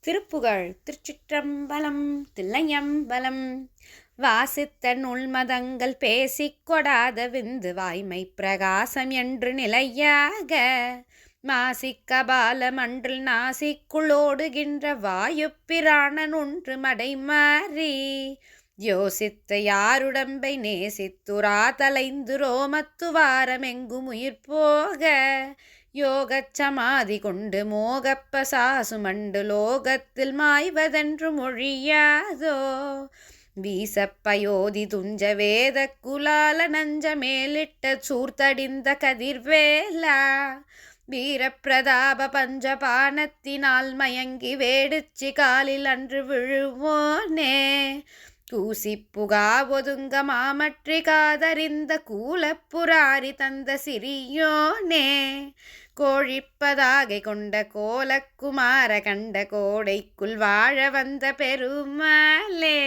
திருப்புகழ் திருச்சிற்றம்பலம் தில்லையம்பலம். வாசித்த நுள்மதங்கள் பேசிக் கொடாத விந்து வாய்மை பிரகாசம் என்று நிலையாக. மாசிக்க பாலமன்றில் நாசிக்குள்ளோடுகின்ற வாயுப்பிராணன் ஒன்று மடைமாறி. யோசித்த யாருடம்பை நேசித்துரா தலைந்து ரோமத்து வாரமெங்கும் உயிர் போக. யோகச்சமாதி கொண்டு மோகப்ப சாசுமண்டு லோகத்தில் மாய்வதென்று மொழியாதோ? வீசப்பயோதி துஞ்ச வேத குலால நஞ்ச மேலிட்ட சூர்த்தடிந்த கதிர்வேலா? வீரப்பிரதாப பஞ்ச பானத்தினால் மயங்கி வேடிச்சி காலில் அன்று விழுவோனே? கூசிப்புகா ஒதுங்க மாமற்றி காதறிந்த கூலப்புராரி தந்த சிறியோனே. கோழிப்பதாகை கொண்ட கோலக்குமார கண்ட கோடைக்குள் வாழ வந்த பெருமாளே.